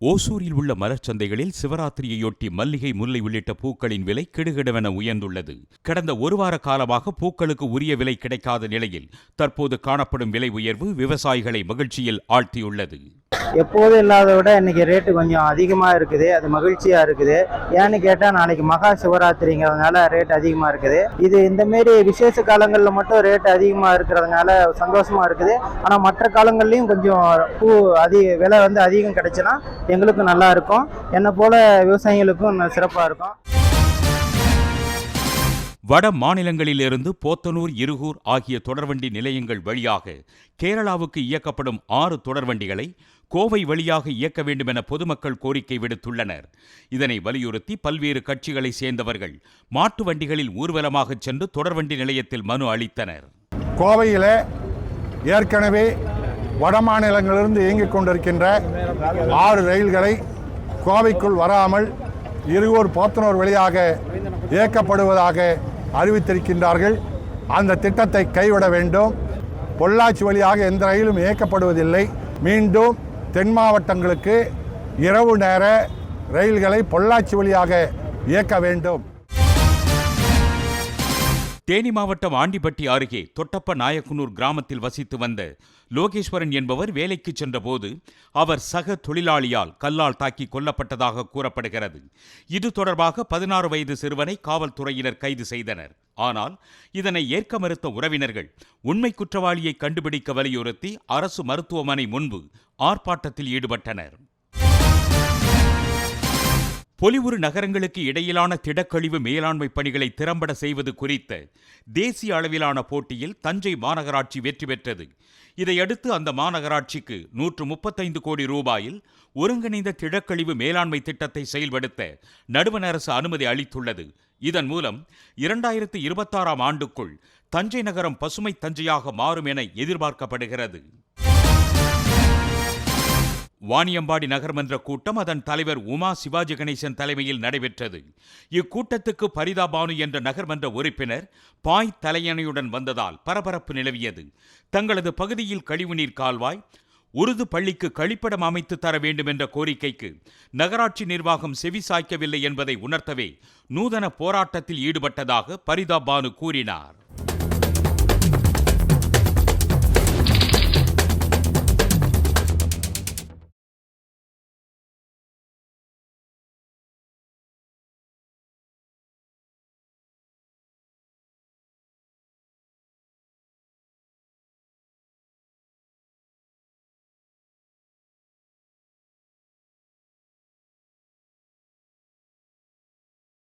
ஓசூரில் உள்ள மலர்ச்சந்தைகளில் சிவராத்திரியையொட்டி மல்லிகை முல்லை உள்ளிட்ட பூக்களின் விலை கெடுகெடுவென உயர்ந்துள்ளது. கடந்த ஒரு வார காலமாக பூக்களுக்கு உரிய விலை கிடைக்காத நிலையில் தற்போது காணப்படும் விலை உயர்வு விவசாயிகளை மகிழ்ச்சியில் ஆழ்த்தியுள்ளது. எப்போதும் இல்லாத விட இன்னைக்கு ரேட்டு கொஞ்சம் அதிகமாக இருக்குது. அது மகிழ்ச்சியாக இருக்குது. ஏன்னு கேட்டால் நாளைக்கு மகா சிவராத்திரிங்கிறதுனால ரேட் அதிகமாக இருக்குது. இது இந்த மாரி விசேஷ காலங்களில் மட்டும் ரேட் அதிகமாக இருக்கிறதுனால சந்தோஷமாக இருக்குது. ஆனால் மற்ற காலங்கள்லையும் கொஞ்சம் பூ அதிக விலை வந்து அதிகம் கிடைச்சுன்னா எங்களுக்கும் நல்லா இருக்கும். என்னை போல் விவசாயிகளுக்கும் சிறப்பாக இருக்கும். வட மாநிலங்களிலிருந்து போத்தனூர் இருகூர் ஆகிய தொடர்வண்டி நிலையங்கள் வழியாக கேரளாவுக்கு இயக்கப்படும் ஆறு தொடர்வண்டிகளை கோவை வழியாக இயக்க வேண்டும் என பொதுமக்கள் கோரிக்கை விடுத்துள்ளனர். இதனை வலியுறுத்தி பல்வேறு கட்சிகளை சேர்ந்தவர்கள் மாட்டு வண்டிகளில் ஊர்வலமாக சென்று தொடர்வண்டி நிலையத்தில் மனு அளித்தனர். கோவையில் ஏற்கனவே வட மாநிலங்களிலிருந்து இயங்கிக் கொண்டிருக்கின்ற ஆறு ரயில்களை கோவைக்குள் வராமல் இருகூர் போத்தனூர் வழியாக இயக்கப்படுவதாக அறிவித்திருக்கின்றார்கள். அந்த திட்டத்தை கைவிட வேண்டும். பொள்ளாச்சி வழியாக எந்த ரயிலும் இயக்கப்படுவதில்லை. மீண்டும் தென் மாவட்டங்களுக்கு இரவு நேர ரயில்களை பொள்ளாச்சி வழியாக இயக்க வேண்டும். தேனி மாவட்டம் ஆண்டிப்பட்டி அருகே தொட்டப்ப நாயக்குனூர் கிராமத்தில் வசித்து வந்த லோகேஸ்வரன் என்பவர் வேலைக்கு சென்றபோது அவர் சக தொழிலாளியால் கல்லால் தாக்கி கொல்லப்பட்டதாக கூறப்படுகிறது. இது தொடர்பாக பதினாறு வயது சிறுவனை காவல்துறையினர் கைது செய்தனர். ஆனால் இதனை ஏற்க மறுத்த உறவினர்கள் உண்மை குற்றவாளியை கண்டுபிடிக்க வலியுறுத்தி அரசு மருத்துவமனை முன்பு ஆர்ப்பாட்டத்தில் ஈடுபட்டனர். பொலிவுறு நகரங்களுக்கு இடையிலான திடக்கழிவு மேலாண்மை பணிகளை திறம்பட செய்வது குறித்த தேசிய அளவிலான போட்டியில் தஞ்சை மாநகராட்சி வெற்றி பெற்றது. இதையடுத்து அந்த மாநகராட்சிக்கு நூற்று முப்பத்தைந்து கோடி ரூபாயில் ஒருங்கிணைந்த திடக்கழிவு மேலாண்மை திட்டத்தை செயல்படுத்த நடுவண் அரசு அனுமதி அளித்துள்ளது. இதன் மூலம் இரண்டாயிரத்து இருபத்தாறாம் ஆண்டுக்குள் தஞ்சை நகரம் பசுமை தஞ்சையாக மாறும் என எதிர்பார்க்கப்படுகிறது. வாணியம்பாடி நகர்மன்ற கூட்டம் அதன் தலைவர் உமா சிவாஜி கணேசன் தலைமையில் நடைபெற்றது. இக்கூட்டத்துக்கு பரிதாபானு என்ற நகர்மன்ற உறுப்பினர் பாய் தலையணையுடன் வந்ததால் பரபரப்பு நிலவியது. தங்களது பகுதியில் கழிவுநீர் கால்வாய் உருது பள்ளிக்கு கழிப்பிடம் அமைத்து தர வேண்டும் என்ற கோரிக்கைக்கு நகராட்சி நிர்வாகம் செவி சாய்க்கவில்லை என்பதை உணர்த்தவே நூதன போராட்டத்தில் ஈடுபட்டதாக பரிதாபானு கூறினார்.